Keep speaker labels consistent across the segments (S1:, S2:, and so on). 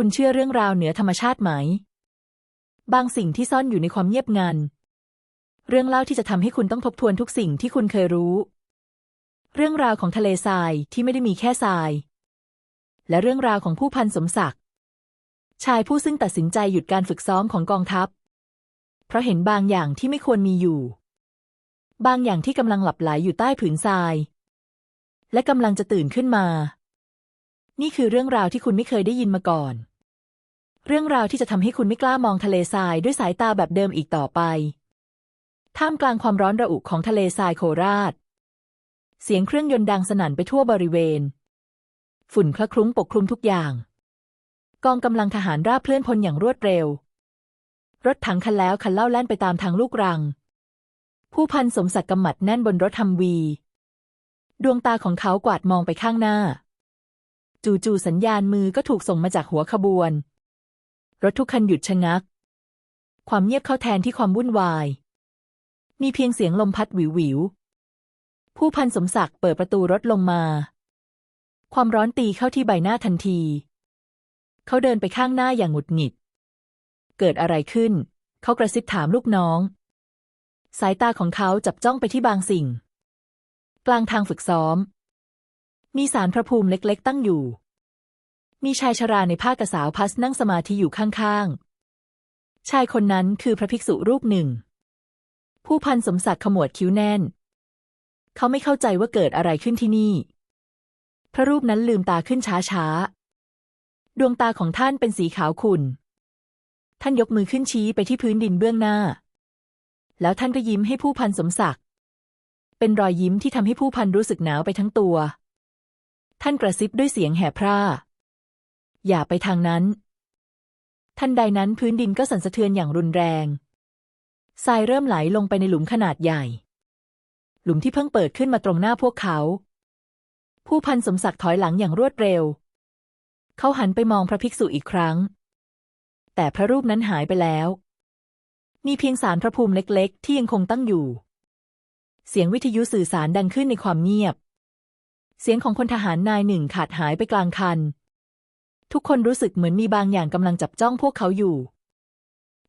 S1: คุณเชื่อเรื่องราวเหนือธรรมชาติไหม บางสิ่งที่ซ่อนอยู่ในความเงียบงัน เรื่องเล่าที่จะทำให้คุณต้องทบทวนทุกสิ่งที่คุณเคยรู้ เรื่องราวของทะเลทรายที่ไม่ได้มีแค่ทราย และเรื่องราวของผู้พันสมศักดิ์ชายผู้ซึ่งตัดสินใจหยุดการฝึกซ้อมของกองทัพ เพราะเห็นบางอย่างที่ไม่ควรมีอยู่ บางอย่างที่กำลังหลับไหลอยู่ใต้ผืนทราย และกำลังจะตื่นขึ้นมา นี่คือเรื่องราวที่คุณไม่เคยได้ยินมาก่อน เรื่องราวที่จะทำให้คุณไม่กล้ามองทะเลทรายด้วยสายตาแบบเดิมอีกต่อไป ท่ามกลางความร้อนระอุของทะเลทรายโคราช เสียงเครื่องยนต์ดังสนั่นไปทั่วบริเวณ ฝุ่นคละคลุ้งปกคลุมทุกอย่าง กองกำลังทหารราบเคลื่อนพลอย่างรวดเร็ว รถถังคันแล้วคันเล่าแล่นไปตามทางลูกรัง ผู้พันสมศักดิ์กำหมัดแน่นบนรถฮัมวี ดวงตาของเขากวาดมองไปข้างหน้า จู่ๆสัญญาณมือก็ถูกส่งมาจากหัวขบวน รถทุกคันหยุดชะงัก ความเงียบเข้าแทนที่ความวุ่นวาย มีเพียงเสียงลมพัดวิววิว ผู้พันสมศักดิ์เปิดประตูรถลงมา ความร้อนตีเข้าที่ใบหน้าทันที เขาเดินไปข้างหน้าอย่างหงุดหงิด เกิดอะไรขึ้น เขากระซิบถามลูกน้อง สายตาของเขาจับจ้องไปที่บางสิ่ง กลางทางฝึกซ้อม มีสารพระภูมิเล็กๆ ตั้งอยู่ มีชายชราในผ้ากระสาวพัสนั่งสมาธิอยู่ข้างๆ ชายคนนั้นคือพระภิกษุรูปหนึ่ง ผู้พันสมศักดิ์ขมวดคิ้วแน่น เขาไม่เข้าใจว่าเกิดอะไรขึ้นที่นี่ พระรูปนั้นลืมตาขึ้นช้าๆ ดวงตาของท่านเป็นสีขาวขุ่น ท่านยกมือขึ้นชี้ไปที่พื้นดินเบื้องหน้า แล้วท่านก็ยิ้มให้ผู้พันสมศักดิ์ เป็นรอยยิ้มที่ทำให้ผู้พันรู้สึกหนาวไปทั้งตัว ท่านกระซิบด้วยเสียงแหบพร่า อย่าไปทางนั้น ทันใดนั้นพื้นดินก็สั่นสะเทือนอย่างรุนแรงทรายเริ่มไหลลงไปในหลุมขนาดใหญ่ หลุมที่เพิ่งเปิดขึ้นมาตรงหน้าพวกเขา ผู้พันสมศักดิ์ถอยหลังอย่างรวดเร็ว เขาหันไปมองพระภิกษุอีกครั้ง แต่พระรูปนั้นหายไปแล้ว มีเพียงสารพระภูมิเล็กๆ ที่ยังคงตั้งอยู่ เสียงวิทยุสื่อสารดังขึ้นในความเงียบ เสียงของคนทหารนายหนึ่งขาดหายไปกลางคัน ทุกคนรู้สึกเหมือนมีบางอย่างกำลังจับจ้องพวกเขาอยู่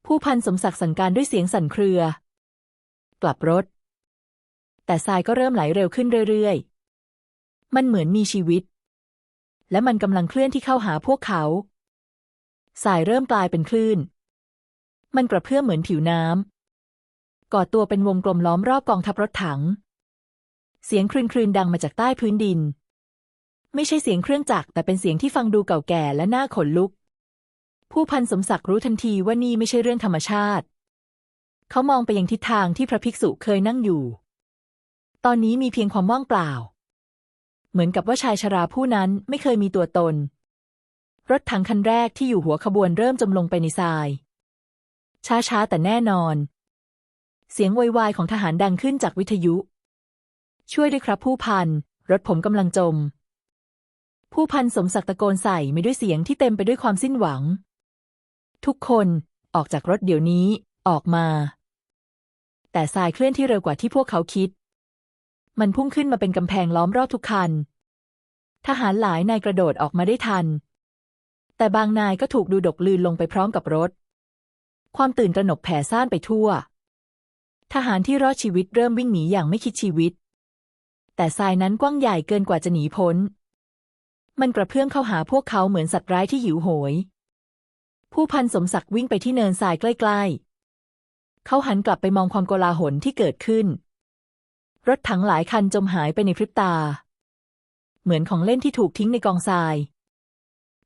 S1: ผู้พันสมศักดิ์สั่งการด้วยเสียงสั่นเครือ กลับรถ แต่ทรายก็เริ่มไหลเร็วขึ้นเรื่อยๆ มันเหมือนมีชีวิต และมันกำลังเคลื่อนที่เข้าหาพวกเขาสายเริ่มกลายเป็นคลื่น มันกระเพื่อมเหมือนผิวน้ำ ก่อตัวเป็นวงกลมล้อมรอบกองทัพรถถัง เสียงครืนครืนดังมาจากใต้พื้นดิน ไม่ใช่เสียงเครื่องจักรแต่เป็นเสียงที่ฟังดูเก่าแก่และน่าขนลุก ผู้พันสมศักดิ์รู้ทันทีว่านี่ไม่ใช่เรื่องธรรมชาติ เขามองไปยังทิศทางที่พระภิกษุเคยนั่งอยู่ ตอนนี้มีเพียงความว่างเปล่า เหมือนกับว่าชายชราผู้นั้นไม่เคยมีตัวตน รถถังคันแรกที่อยู่หัวขบวนเริ่มจมลงไปในทราย ช้าๆแต่แน่นอน เสียงวยวายของทหารดังขึ้นจากวิทยุ ช่วยด้วยครับผู้พันรถผมกำลังจม ผู้พันสมศักดิ์ตะโกนใส่ไม่ด้วยเสียงที่เต็มไปด้วยความสิ้นหวัง ทุกคนออกจากรถเดี๋ยวนี้ออกมา แต่ทรายเคลื่อนที่เร็วกว่าที่พวกเขาคิด มันพุ่งขึ้นมาเป็นกำแพงล้อมรอบทุกคัน ทหารหลายนายกระโดดออกมาได้ทัน แต่บางนายก็ถูกดูดกลืนลงไปพร้อมกับรถ ความตื่นตระหนกแผ่ซ่านไปทั่ว ทหารที่รอดชีวิตเริ่มวิ่งหนีอย่างไม่คิดชีวิต แต่ทรายนั้นกว้างใหญ่เกินกว่าจะหนีพ้น มันกระเพื่อมเข้าหาพวกเขาเหมือนสัตว์ร้ายที่หิวโหย ผู้พันสมศักดิ์วิ่งไปที่เนินทรายใกล้ ๆ เขาหันกลับไปมองความโกลาหลที่เกิดขึ้น รถถังหลายคันจมหายไปในพริบตา เหมือนของเล่นที่ถูกทิ้งในกองทราย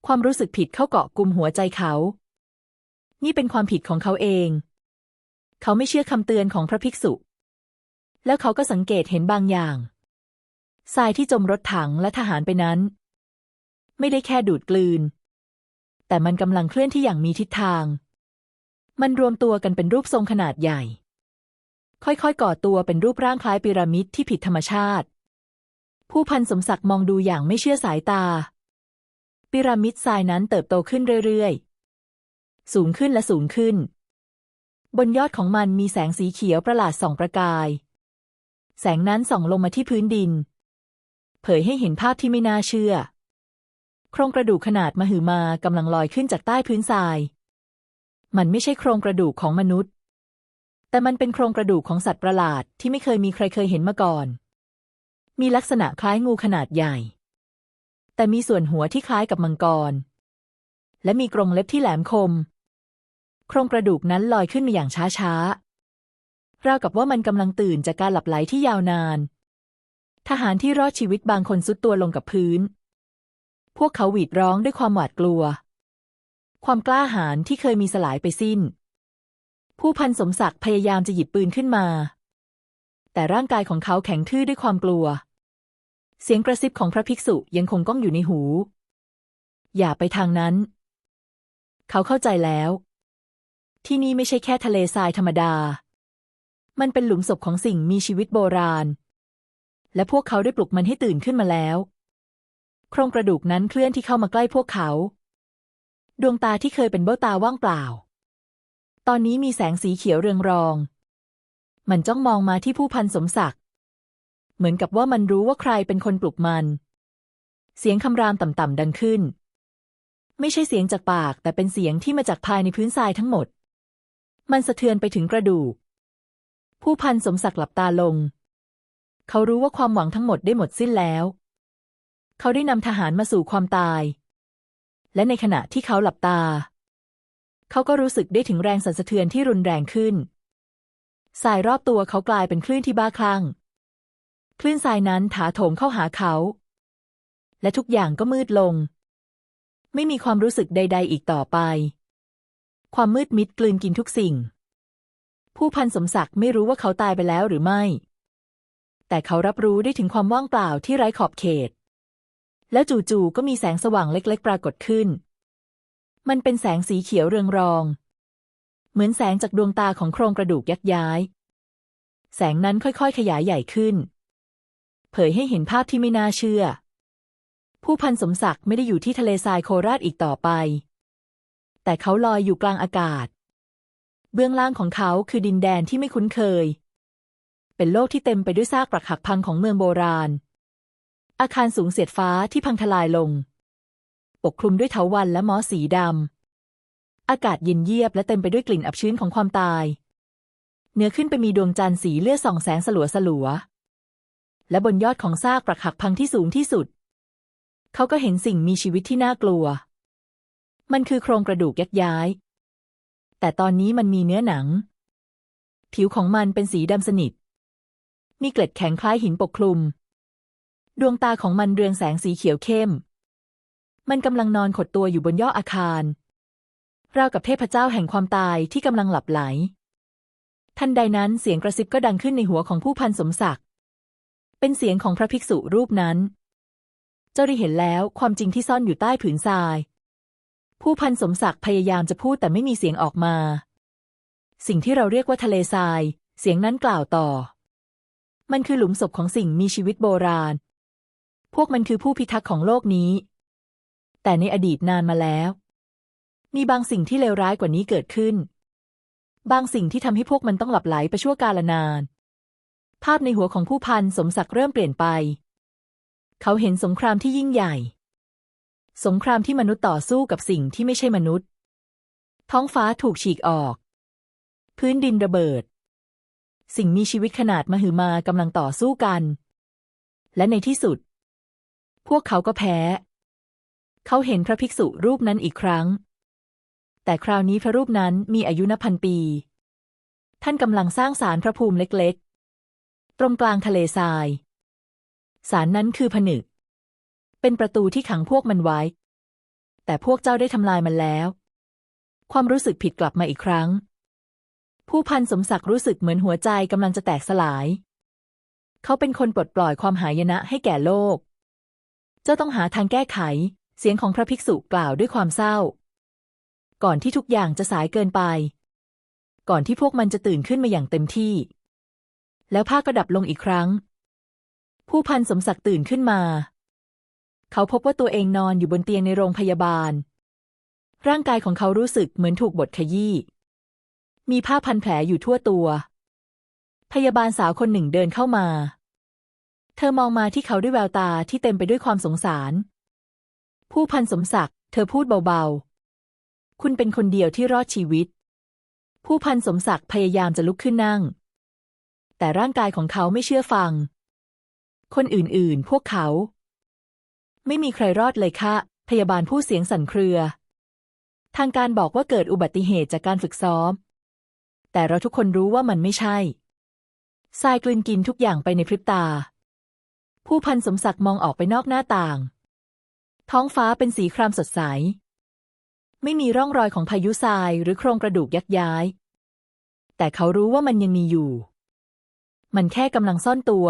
S1: ความรู้สึกผิดเข้าเกาะกลุ่มหัวใจเขา นี่เป็นความผิดของเขาเอง เขาไม่เชื่อคำเตือนของพระภิกษุ แล้วเขาก็สังเกตเห็นบางอย่างทรายที่จมรถถังและทหารไปนั้น ไม่ได้แค่ดูดกลืน แต่มันกำลังเคลื่อนที่อย่างมีทิศทาง มันรวมตัวกันเป็นรูปทรงขนาดใหญ่ ค่อยๆ ก่อตัวเป็นรูปร่างคล้ายพีระมิดที่ผิดธรรมชาติ ผู้พันสมศักดิ์มองดูอย่างไม่เชื่อสายตาพีระมิดทรายนั้นเติบโตขึ้นเรื่อยๆ สูงขึ้นและสูงขึ้น บนยอดของมันมีแสงสีเขียวประหลาดส่องประกาย แสงนั้นส่องลงมาที่พื้นดิน เผยให้เห็นภาพที่ไม่น่าเชื่อ โครงกระดูกขนาดมหึมากำลังลอยขึ้นจากใต้พื้นทราย มันไม่ใช่โครงกระดูกของมนุษย์ แต่มันเป็นโครงกระดูกของสัตว์ประหลาดที่ไม่เคยมีใครเคยเห็นมาก่อน มีลักษณะคล้ายงูขนาดใหญ่ แต่มีส่วนหัวที่คล้ายกับมังกร และมีกรงเล็บที่แหลมคม โครงกระดูกนั้นลอยขึ้นมาอย่างช้าๆ ราวกับว่ามันกำลังตื่นจากการหลับไหลที่ยาวนาน ทหารที่รอดชีวิตบางคนซุดตัวลงกับพื้น พวกเขาหวีดร้องด้วยความหวาดกลัว ความกล้าหาญที่เคยมีสลายไปสิ้น ผู้พันสมศักดิ์พยายามจะหยิบปืนขึ้นมา แต่ร่างกายของเขาแข็งทื่อด้วยความกลัว เสียงกระซิบของพระภิกษุยังคงก้องอยู่ในหู อย่าไปทางนั้น เขาเข้าใจแล้ว ที่นี่ไม่ใช่แค่ทะเลทรายธรรมดา มันเป็นหลุมศพของสิ่งมีชีวิตโบราณ และพวกเขาได้ปลุกมันให้ตื่นขึ้นมาแล้ว โครงกระดูกนั้นเคลื่อนที่เข้ามาใกล้พวกเขา ดวงตาที่เคยเป็นเบ้าตาว่างเปล่า ตอนนี้มีแสงสีเขียวเรืองรอง มันจ้องมองมาที่ผู้พันสมศักดิ์ เหมือนกับว่ามันรู้ว่าใครเป็นคนปลุกมัน เสียงคำรามต่ำๆดังขึ้น ไม่ใช่เสียงจากปาก แต่เป็นเสียงที่มาจากภายในพื้นทรายทั้งหมด มันสะเทือนไปถึงกระดูก ผู้พันสมศักดิ์หลับตาลง เขารู้ว่าความหวังทั้งหมดได้หมดสิ้นแล้ว เขาได้นำทหารมาสู่ความตาย และในขณะที่เขาหลับตา เขาก็รู้สึกได้ถึงแรงสั่นสะเทือนที่รุนแรงขึ้น สายรอบตัวเขากลายเป็นคลื่นที่บ้าคลั่ง คลื่นทรายนั้นถาโถมเข้าหาเขา และทุกอย่างก็มืดลง ไม่มีความรู้สึกใด ๆ อีกต่อไป ความมืดมิดกลืนกินทุกสิ่ง ผู้พันสมศักดิ์ไม่รู้ว่าเขาตายไปแล้วหรือไม่ แต่เขารับรู้ได้ถึงความว่างเปล่าที่ไร้ขอบเขต แล้วจู่ๆก็มีแสงสว่างเล็ก ๆ ปรากฏขึ้น มันเป็นแสงสีเขียวเรืองรอง เหมือนแสงจากดวงตาของโครงกระดูกยักย้าย แสงนั้นค่อยๆ ขยายใหญ่ขึ้น เผยให้เห็นภาพที่ไม่น่าเชื่อ ผู้พันสมศักดิ์ไม่ได้อยู่ที่ทะเลทรายโคราชอีกต่อไป แต่เขาลอยอยู่กลางอากาศ เบื้องล่างของเขาคือดินแดนที่ไม่คุ้นเคย เป็นโลกที่เต็มไปด้วยซากปรักหักพังของเมืองโบราณ อาคารสูงเสียดฟ้าที่พังทลายลง ปกคลุมด้วยเถาวัลย์และมอสสีดำ อากาศเย็นเยียบและเต็มไปด้วยกลิ่นอับชื้นของความตาย เหนือขึ้นไปมีดวงจันทร์สีเลือดส่องแสงสลัวสลัวๆและบนยอดของซากปรักหักพังที่สูงที่สุด เขาก็เห็นสิ่งมีชีวิตที่น่ากลัว มันคือโครงกระดูกยักย้าย แต่ตอนนี้มันมีเนื้อหนัง ผิวของมันเป็นสีดำสนิท มีเกล็ดแข็งคล้ายหินปกคลุม ดวงตาของมันเรืองแสงสีเขียวเข้ม มันกำลังนอนขดตัวอยู่บนยอดอาคาร ราวกับเทพเจ้าแห่งความตายที่กำลังหลับไหล ทันใดนั้นเสียงกระซิบก็ดังขึ้นในหัวของผู้พันสมศักดิ์ เป็นเสียงของพระภิกษุรูปนั้น เจ้าได้เห็นแล้วความจริงที่ซ่อนอยู่ใต้ผืนทราย ผู้พันสมศักดิ์พยายามจะพูดแต่ไม่มีเสียงออกมา สิ่งที่เราเรียกว่าทะเลทราย เสียงนั้นกล่าวต่อ มันคือหลุมศพของสิ่งมีชีวิตโบราณ พวกมันคือผู้พิทักษ์ของโลกนี้ แต่ในอดีตนานมาแล้ว มีบางสิ่งที่เลวร้ายกว่านี้เกิดขึ้น บางสิ่งที่ทำให้พวกมันต้องหลับไหลไปชั่วกาลนาน ภาพในหัวของผู้พันสมศักดิ์เริ่มเปลี่ยนไป เขาเห็นสงครามที่ยิ่งใหญ่ สงครามที่มนุษย์ต่อสู้กับสิ่งที่ไม่ใช่มนุษย์ ท้องฟ้าถูกฉีกออก พื้นดินระเบิด สิ่งมีชีวิตขนาดมหึมากำลังต่อสู้กันและในที่สุด พวกเขาก็แพ้ เขาเห็นพระภิกษุรูปนั้นอีกครั้ง แต่คราวนี้พระรูปนั้นมีอายุนับพันปี ท่านกำลังสร้างศาลพระภูมิเล็กๆ ตรงกลางทะเลทรายศาลนั้นคือผนึก เป็นประตูที่ขังพวกมันไว้ แต่พวกเจ้าได้ทำลายมันแล้ว ความรู้สึกผิดกลับมาอีกครั้ง ผู้พันสมศักดิ์รู้สึกเหมือนหัวใจกำลังจะแตกสลาย เขาเป็นคนปลดปล่อยความหายนะให้แก่โลก เจ้าต้องหาทางแก้ไข เสียงของพระภิกษุกล่าวด้วยความเศร้า ก่อนที่ทุกอย่างจะสายเกินไป ก่อนที่พวกมันจะตื่นขึ้นมาอย่างเต็มที่ แล้วผ้าก็ดับลงอีกครั้ง ผู้พันสมศักดิ์ตื่นขึ้นมา เขาพบว่าตัวเองนอนอยู่บนเตียงในโรงพยาบาล ร่างกายของเขารู้สึกเหมือนถูกบดขยี้ มีผ้าพันแผลอยู่ทั่วตัว พยาบาลสาวคนหนึ่งเดินเข้ามา เธอมองมาที่เขาด้วยแววตาที่เต็มไปด้วยความสงสาร ผู้พันสมศักดิ์เธอพูดเบาๆ คุณเป็นคนเดียวที่รอดชีวิต ผู้พันสมศักดิ์พยายามจะลุกขึ้นนั่ง แต่ร่างกายของเขาไม่เชื่อฟัง คนอื่นๆ พวกเขา ไม่มีใครรอดเลยค่ะ พยาบาลผู้เสียงสั่นเครือ ทางการบอกว่าเกิดอุบัติเหตุจากการฝึกซ้อม แต่เราทุกคนรู้ว่ามันไม่ใช่ทรายกลืนกินทุกอย่างไปในพริบตา ผู้พันสมศักดิ์มองออกไปนอกหน้าต่าง ท้องฟ้าเป็นสีครามสดใส ไม่มีร่องรอยของพายุทรายหรือโครงกระดูกยักย้าย แต่เขารู้ว่ามันยังมีอยู่ มันแค่กำลังซ่อนตัว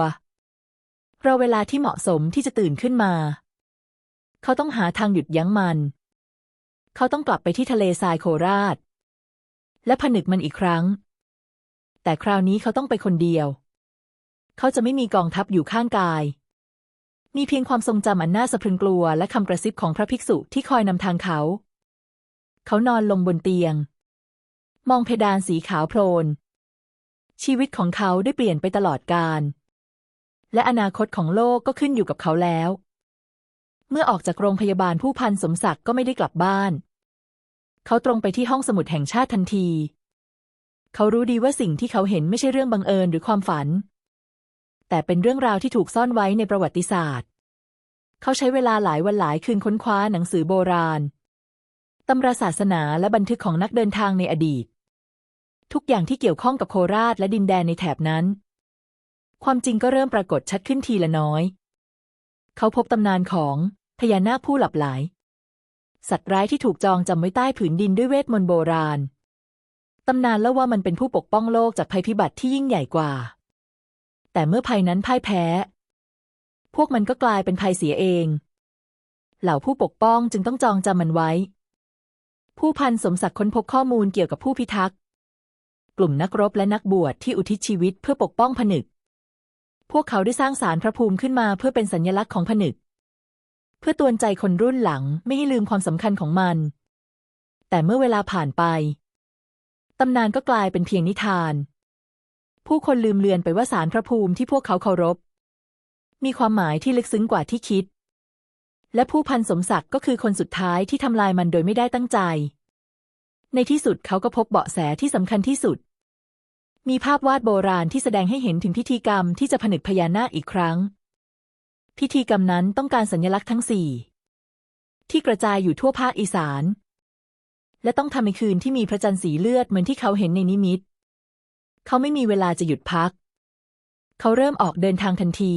S1: รอเวลาที่เหมาะสมที่จะตื่นขึ้นมา เขาต้องหาทางหยุดยั้งมัน เขาต้องกลับไปที่ทะเลทรายโคราช และผนึกมันอีกครั้ง แต่คราวนี้เขาต้องไปคนเดียวเขาจะไม่มีกองทัพอยู่ข้างกาย มีเพียงความทรงจำอันน่าสะพรึงกลัวและคำกระซิบของพระภิกษุที่คอยนำทางเขา เขานอนลงบนเตียง มองเพดานสีขาวโพลน ชีวิตของเขาได้เปลี่ยนไปตลอดกาลและอนาคตของโลกก็ขึ้นอยู่กับเขาแล้ว เมื่อออกจากโรงพยาบาลผู้พันสมศักดิ์ก็ไม่ได้กลับบ้าน เขาตรงไปที่ห้องสมุดแห่งชาติทันที เขารู้ดีว่าสิ่งที่เขาเห็นไม่ใช่เรื่องบังเอิญหรือความฝัน แต่เป็นเรื่องราวที่ถูกซ่อนไว้ในประวัติศาสตร์ เขาใช้เวลาหลายวันหลายคืนค้นคว้าหนังสือโบราณ ตำราศาสนาและบันทึกของนักเดินทางในอดีต ทุกอย่างที่เกี่ยวข้องกับโคราชและดินแดนในแถบนั้น ความจริงก็เริ่มปรากฏชัดขึ้นทีละน้อย เขาพบตำนานของพญานาคผู้หลับไหลสัตว์ร้ายที่ถูกจองจำไว้ใต้ผืนดินด้วยเวทมนต์โบราณ ตำนานเล่าว่ามันเป็นผู้ปกป้องโลกจากภัยพิบัติที่ยิ่งใหญ่กว่า แต่เมื่อภัยนั้นพ่ายแพ้ พวกมันก็กลายเป็นภัยเสียเอง เหล่าผู้ปกป้องจึงต้องจองจำมันไว้ ผู้พันสมศักดิ์ค้นพบข้อมูลเกี่ยวกับผู้พิทักษ์ กลุ่มนักรบและนักบวชที่อุทิศชีวิตเพื่อปกป้องผนึก พวกเขาได้สร้างสารพระภูมิขึ้นมาเพื่อเป็นสัญลักษณ์ของผนึก เพื่อตือนใจคนรุ่นหลังไม่ให้ลืมความสำคัญของมัน แต่เมื่อเวลาผ่านไป ตำนานก็กลายเป็นเพียงนิทาน ผู้คนลืมเลือนไปว่าสารพระภูมิที่พวกเขาเคารพ มีความหมายที่ลึกซึ้งกว่าที่คิด และผู้พันสมศักดิ์ก็คือคนสุดท้ายที่ทำลายมันโดยไม่ได้ตั้งใจ ในที่สุดเขาก็พบเบาะแสที่สำคัญที่สุด มีภาพวาดโบราณที่แสดงให้เห็นถึงพิธีกรรมที่จะผนึกพญานาคอีกครั้ง พิธีกรรมนั้นต้องการสัญลักษณ์ทั้งสี่ที่กระจายอยู่ทั่วภาคอีสาน และต้องทำในคืนที่มีพระจันทร์สีเลือดเหมือนที่เขาเห็นในนิมิต เขาไม่มีเวลาจะหยุดพัก เขาเริ่มออกเดินทางทันที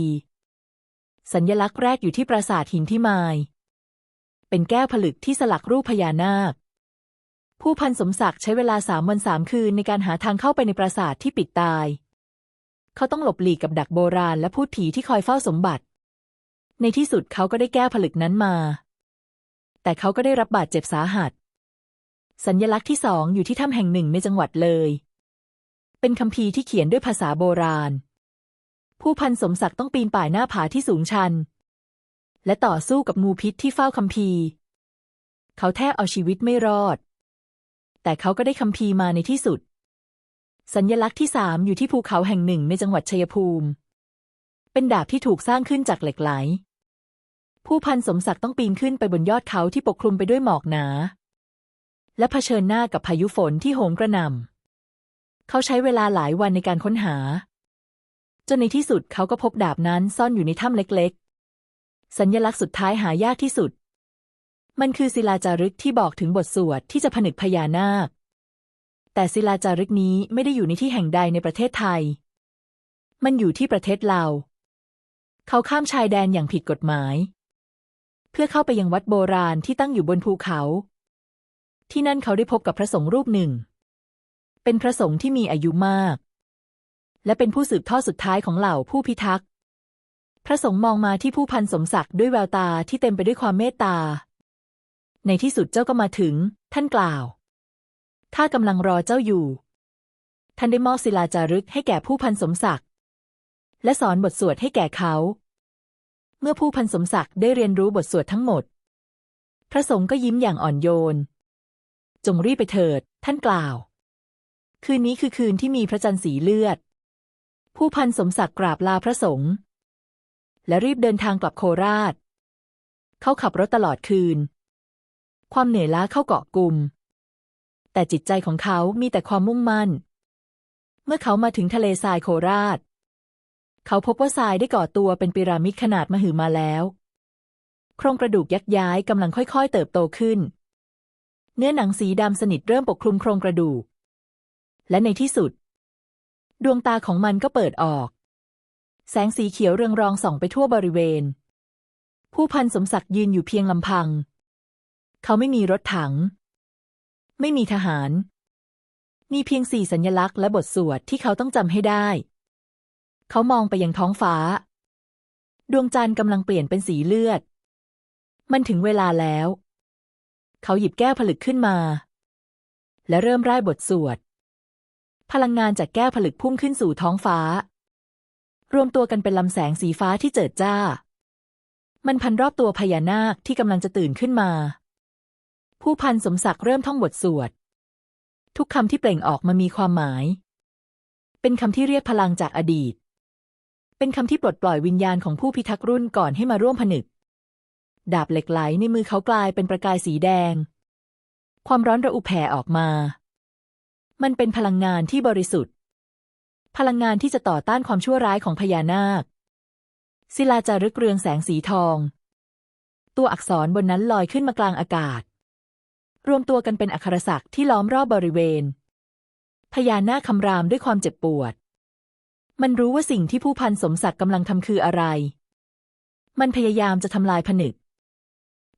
S1: สัญญลักษณ์แรกอยู่ที่ปราสาทหินที่มาย เป็นแก้วผลึกที่สลักรูปพญานาค ผู้พันสมศักดิ์ใช้เวลาสามวันสามคืนในการหาทางเข้าไปในปราสาทที่ปิดตาย เขาต้องหลบหลีกกับดักโบราณและพูดผีที่คอยเฝ้าสมบัติ ในที่สุดเขาก็ได้แก้วผลึกนั้นมา แต่เขาก็ได้รับบาดเจ็บสาหัส สัญญลักษณ์ที่สองอยู่ที่ถ้ำแห่งหนึ่งในจังหวัดเลย เป็นคำพีที่เขียนด้วยภาษาโบราณ ผู้พันสมศักดิ์ต้องปีนป่ายหน้าผาที่สูงชัน และต่อสู้กับงูพิษที่เฝ้าคำพีเขาแทบเอาชีวิตไม่รอด แต่เขาก็ได้คำพีมาในที่สุด สัญญลักษณ์ที่สามอยู่ที่ภูเขาแห่งหนึ่งในจังหวัดชัยภูมิ เป็นดาบที่ถูกสร้างขึ้นจากเหล็กไหล ผู้พันสมศักดิ์ต้องปีนขึ้นไปบนยอดเขาที่ปกคลุมไปด้วยหมอกหนา และเผชิญหน้ากับพายุฝนที่โหมกระหน่ำ เขาใช้เวลาหลายวันในการค้นหา จนในที่สุดเขาก็พบดาบนั้นซ่อนอยู่ในถ้ำเล็กๆ สัญญลักษณ์สุดท้ายหายากที่สุด มันคือศิลาจารึกที่บอกถึงบทสวดที่จะผนึกพญานาค แต่ศิลาจารึกนี้ไม่ได้อยู่ในที่แห่งใดในประเทศไทย มันอยู่ที่ประเทศลาวเขาข้ามชายแดนอย่างผิดกฎหมาย เพื่อเข้าไปยังวัดโบราณที่ตั้งอยู่บนภูเขา ที่นั่นเขาได้พบกับพระสงฆ์รูปหนึ่ง เป็นพระสงฆ์ที่มีอายุมาก และเป็นผู้สืบทอดสุดท้ายของเหล่าผู้พิทักษ์พระสงฆ์มองมาที่ผู้พันสมศักดิ์ด้วยแววตาที่เต็มไปด้วยความเมตตา ในที่สุดเจ้าก็มาถึง ท่านกล่าวข้ากำลังรอเจ้าอยู่ ท่านได้มอบศิลาจารึกให้แก่ผู้พันสมศักดิ์ และสอนบทสวดให้แก่เขา เมื่อผู้พันสมศักดิ์ได้เรียนรู้บทสวดทั้งหมด พระสงฆ์ก็ยิ้มอย่างอ่อนโยน จงรีบไปเถิด ท่านกล่าว คืนนี้คือคืนที่มีพระจันทร์สีเลือด ผู้พันสมศักดิ์กราบลาพระสงฆ์และรีบเดินทางกลับโคราช เขาขับรถตลอดคืน ความเหนื่อยล้าเข้าเกาะกลุ่ม แต่จิตใจของเขามีแต่ความมุ่งมั่น เมื่อเขามาถึงทะเลทรายโคราช เขาพบว่าทรายได้ก่อตัวเป็นพีระมิดขนาดมหึมาแล้ว โครงกระดูกยักย้ายกำลังค่อยๆ เติบโตขึ้น เนื้อหนังสีดำสนิทเริ่มปกคลุมโครงกระดูก และในที่สุด ดวงตาของมันก็เปิดออก แสงสีเขียวเรืองรองส่องไปทั่วบริเวณ ผู้พันสมศักดิ์ยืนอยู่เพียงลำพัง เขาไม่มีรถถัง ไม่มีทหาร มีเพียงสี่สัญลักษณ์และบทสวดที่เขาต้องจำให้ได้ เขามองไปยังท้องฟ้า ดวงจันทร์กำลังเปลี่ยนเป็นสีเลือด มันถึงเวลาแล้ว เขาหยิบแก้วผลึกขึ้นมาและเริ่มร่ายบทสวด พลังงานจากแก้วผลึกพุ่งขึ้นสู่ท้องฟ้า รวมตัวกันเป็นลำแสงสีฟ้าที่เจิดจ้า มันพันรอบตัวพญานาคที่กำลังจะตื่นขึ้นมา ผู้พันสมศักดิ์เริ่มท่องบทสวด ทุกคำที่เปล่งออกมามีความหมาย เป็นคำที่เรียกพลังจากอดีต เป็นคำที่ปลดปล่อยวิญญาณของผู้พิทักษ์รุ่นก่อนให้มาร่วมผนึก ดาบเหล็กไหลในมือเขากลายเป็นประกายสีแดง ความร้อนระอุแผ่ออกมา มันเป็นพลังงานที่บริสุทธิ์ พลังงานที่จะต่อต้านความชั่วร้ายของพญานาค ศิลาจารึกเรืองแสงสีทอง ตัวอักษรบนนั้นลอยขึ้นมากลางอากาศ รวมตัวกันเป็นอักขรศักดิ์ที่ล้อมรอบบริเวณ พญานาคคำรามด้วยความเจ็บปวด มันรู้ว่าสิ่งที่ผู้พันสมศักดิ์กำลังทำคืออะไร มันพยายามจะทำลายผนึก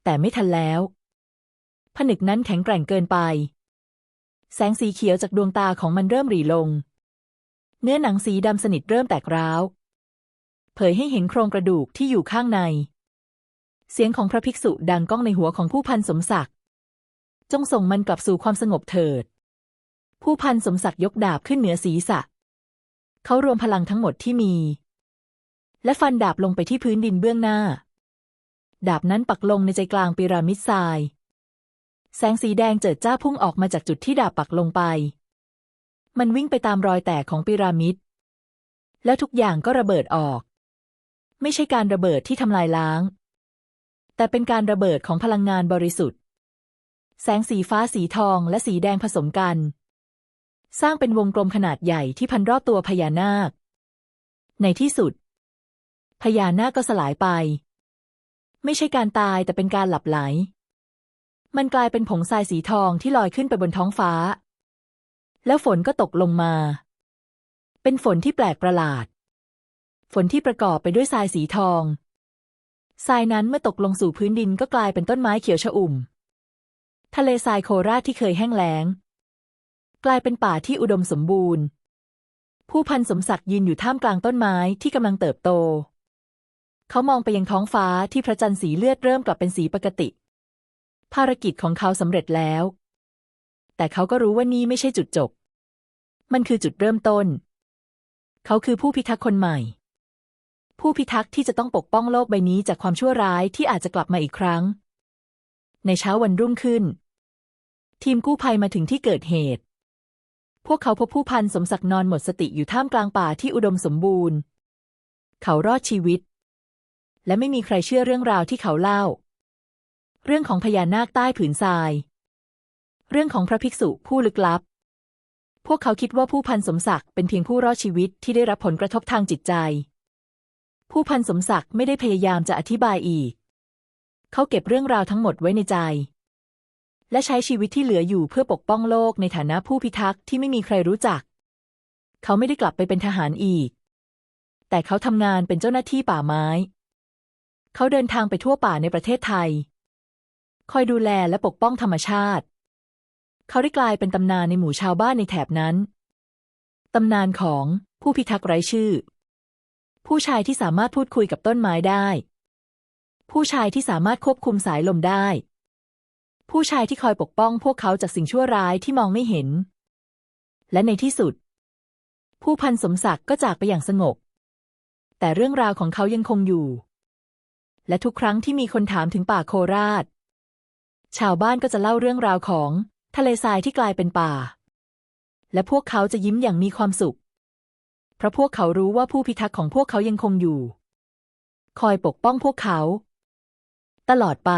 S1: แต่ไม่ทันแล้วผนึกนั้นแข็งแกร่งเกินไป แสงสีเขียวจากดวงตาของมันเริ่มหรี่ลง เนื้อหนังสีดำสนิทเริ่มแตกร้าว เผยให้เห็นโครงกระดูกที่อยู่ข้างใน เสียงของพระภิกษุดังก้องในหัวของผู้พันสมศักดิ์ จงส่งมันกลับสู่ความสงบเถิด ผู้พันสมศักดิ์ยกดาบขึ้นเหนือศีรษะ เขารวมพลังทั้งหมดที่มี และฟันดาบลงไปที่พื้นดินเบื้องหน้า ดาบนั้นปักลงในใจกลางพีระมิดทราย แสงสีแดงเจิดจ้าพุ่งออกมาจากจุดที่ดาบปักลงไป มันวิ่งไปตามรอยแตกของพีระมิด แล้วทุกอย่างก็ระเบิดออก ไม่ใช่การระเบิดที่ทำลายล้าง แต่เป็นการระเบิดของพลังงานบริสุทธิ์ แสงสีฟ้าสีทองและสีแดงผสมกัน สร้างเป็นวงกลมขนาดใหญ่ที่พันรอบตัวพญานาค ในที่สุด พญานาคก็สลายไป ไม่ใช่การตายแต่เป็นการหลับไหล มันกลายเป็นผงทรายสีทองที่ลอยขึ้นไปบนท้องฟ้า แล้วฝนก็ตกลงมา เป็นฝนที่แปลกประหลาด ฝนที่ประกอบไปด้วยทรายสีทองทรายนั้นเมื่อตกลงสู่พื้นดินก็กลายเป็นต้นไม้เขียวชอุ่ม ทะเลทรายโคราชที่เคยแห้งแล้ง กลายเป็นป่าที่อุดมสมบูรณ์ ผู้พันสมศักดิ์ยืนอยู่ท่ามกลางต้นไม้ที่กำลังเติบโต เขามองไปยังท้องฟ้าที่พระจันทร์สีเลือดเริ่มกลับเป็นสีปกติ ภารกิจของเขาสำเร็จแล้ว แต่เขาก็รู้ว่านี่ไม่ใช่จุดจบ มันคือจุดเริ่มต้น เขาคือผู้พิทักษ์คนใหม่ ผู้พิทักษ์ที่จะต้องปกป้องโลกใบนี้จากความชั่วร้ายที่อาจจะกลับมาอีกครั้ง ในเช้าวันรุ่งขึ้น ทีมกู้ภัยมาถึงที่เกิดเหตุ พวกเขาพบผู้พันสมศักดิ์นอนหมดสติอยู่ท่ามกลางป่าที่อุดมสมบูรณ์ เขารอดชีวิต และไม่มีใครเชื่อเรื่องราวที่เขาเล่า เรื่องของพญานาคใต้ผืนทราย เรื่องของพระภิกษุผู้ลึกลับ พวกเขาคิดว่าผู้พันสมศักดิ์เป็นเพียงผู้รอดชีวิตที่ได้รับผลกระทบทางจิตใจ ผู้พันสมศักดิ์ไม่ได้พยายามจะอธิบายอีก เขาเก็บเรื่องราวทั้งหมดไว้ในใจ และใช้ชีวิตที่เหลืออยู่เพื่อปกป้องโลกในฐานะผู้พิทักษ์ที่ไม่มีใครรู้จัก เขาไม่ได้กลับไปเป็นทหารอีก แต่เขาทำงานเป็นเจ้าหน้าที่ป่าไม้ เขาเดินทางไปทั่วป่าในประเทศไทย คอยดูแลและปกป้องธรรมชาติ เขาได้กลายเป็นตำนานในหมู่ชาวบ้านในแถบนั้น ตำนานของผู้พิทักษ์ไร้ชื่อ ผู้ชายที่สามารถพูดคุยกับต้นไม้ได้ ผู้ชายที่สามารถควบคุมสายลมได้ ผู้ชายที่คอยปกป้องพวกเขาจากสิ่งชั่วร้ายที่มองไม่เห็น และในที่สุด ผู้พันสมศักดิ์ก็จากไปอย่างสงบ แต่เรื่องราวของเขายังคงอยู่ และทุกครั้งที่มีคนถามถึงป่าโคราช ชาวบ้านก็จะเล่าเรื่องราวของทะเลทรายที่กลายเป็นป่า และพวกเขาจะยิ้มอย่างมีความสุข เพราะพวกเขารู้ว่าผู้พิทักษ์ของพวกเขายังคงอยู่ คอยปกป้องพวกเขา ตลอดไป